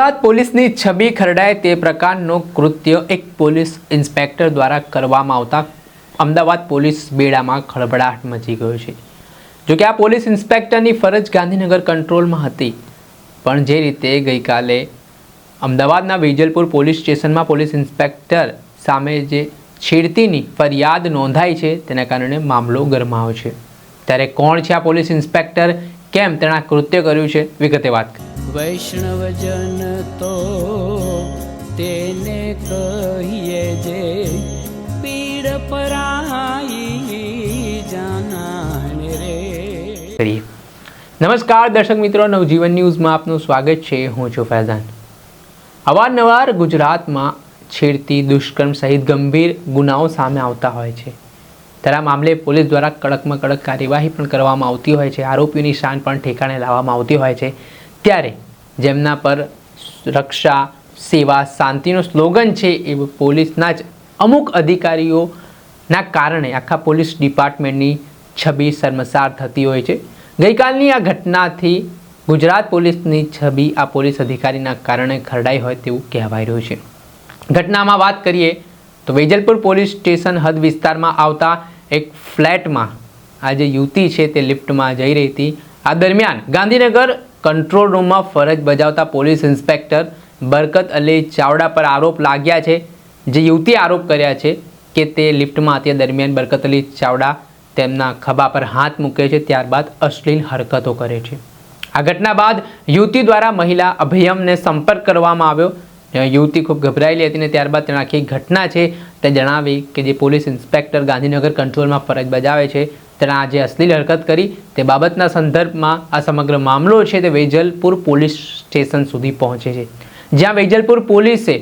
ગુજરાત પોલીસની છબી ખરડાય તે પ્રકારનું કૃત્ય એક પોલીસ ઇન્સ્પેક્ટર દ્વારા કરવામાં આવતા અમદાવાદ પોલીસ બેડામાં ખળભળાટ મચી ગયો છે. જોકે આ પોલીસ ઇન્સ્પેક્ટરની ફરજ ગાંધીનગર કંટ્રોલમાં હતી. પણ જે રીતે ગઈકાલે અમદાવાદના વિજલપુર પોલીસ સ્ટેશનમાં પોલીસ ઇન્સ્પેક્ટર સામે જે છેડતીની ફરિયાદ નોંધાઈ છે, તેના કારણે મામલો ગરમાયો છે. ત્યારે કોણ છે આ પોલીસ ઇન્સ્પેક્ટર? કેમ તેણે કૃત્ય કર્યું છે? વિગતે વાત કરીએ. વૈષ્ણવજન તો તેને કહીએ જે પીડ પરાઈ જાનાને રે. નમસ્કાર દર્શક મિત્રો, નવજીવન ન્યૂઝમાં આપનું સ્વાગત છે. હું છું ફૈઝાન. અવારનવાર ગુજરાતમાં છેડતી દુષ્કર્મ સહિત ગંભીર ગુનાઓ સામે આવતા હોય છે. આ મામલે પોલીસ દ્વારા કડકમાં કડક કાર્યવાહી પણ કરવામાં આવતી હોય છે. આરોપીઓની શાન પણ ઠેકાણે લાવવામાં આવતી હોય છે. ત્યારે જેમના પર રક્ષા, સેવા, શાંતિનો સ્લોગન છે એ પોલીસના જ અમુક અધિકારીઓના કારણે આખા પોલીસ ડિપાર્ટમેન્ટની છબી શર્મસાર થતી હોય છે. ગઈકાલની આ ઘટનાથી ગુજરાત પોલીસની છબી આ પોલીસ અધિકારીના કારણે ખરડાઈ હોય તેવું કહેવાય રહ્યું છે. ઘટનામાં વાત કરીએ તો વેજલપુર પોલીસ સ્ટેશન હદ વિસ્તારમાં આવતા એક ફ્લેટમાં આ જે યુવતી છે તે લિફ્ટમાં જઈ રહી હતી. આ દરમિયાન ગાંધીનગર કંટ્રોલ રૂમમાં ફરજ બજાવતા પોલીસ ઇન્સ્પેક્ટર બરકત અલી ચાવડા પર આરોપ લાગ્યા છે, જે યુવતીએ આરોપ કર્યા છે કે તે લિફ્ટમાં હતી દરમિયાન બરકત અલી ચાવડા તેમના ખભા પર હાથ મૂકે છે, ત્યારબાદ અશ્લીલ હરકતો કરે છે. આ ઘટના બાદ યુવતી દ્વારા મહિલા અભયમને સંપર્ક કરવામાં આવ્યો. યુવતી ખૂબ ગભરાયેલી હતી અને ત્યારબાદ તેણે આખી ઘટના છે તે જણાવી કે જે પોલીસ ઇન્સ્પેક્ટર ગાંધીનગર કંટ્રોલમાં ફરજ બજાવે છે તેણે આજે અશ્લીલ હરકત કરી તે બાબતના સંદર્ભમાં આ સમગ્ર મામલો છે તે વેજલપુર પોલીસ સ્ટેશન સુધી પહોંચે છે. જ્યાં વેજલપુર પોલીસે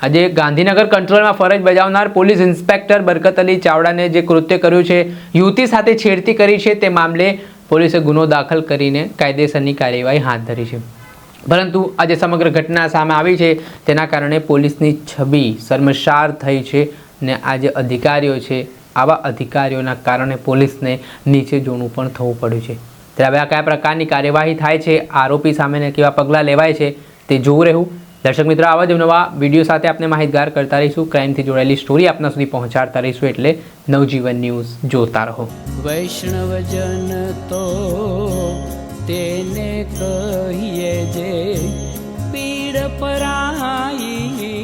આજે ગાંધીનગર કંટ્રોલમાં ફરજ બજાવનાર પોલીસ ઇન્સ્પેક્ટર બરકત અલી ચાવડાને જે કૃત્ય કર્યું છે, યુવતી સાથે છેડતી કરી છે, તે મામલે પોલીસે ગુનો દાખલ કરીને કાયદેસરની કાર્યવાહી હાથ ધરી છે. પરંતુ આજે સમગ્ર ઘટના સામે આવી છે, તેના કારણે પોલીસની છબી શર્મસાર થઈ છે ને આજે અધિકારીઓ છે આવા અધિકારીઓના કારણે પોલીસને નીચે જોણું પણ થવું પડ્યું છે. ત્યારે હવે આ કયા પ્રકારની કાર્યવાહી થાય છે, આરોપી સામેને કેવા પગલાં લેવાય છે, તે જોવું રહેવું દર્શક મિત્રો, આવા જ નવા વીડિયો સાથે આપણે માહિતગાર કરતા રહીશું. ક્રાઇમથી જોડાયેલી સ્ટોરી આપના સુધી પહોંચાડતા રહીશું એટલે નવજીવન ન્યૂઝ જોતા રહો. વૈષ્ણવજન તો તેને કહીએ જે પીડ પરાઈ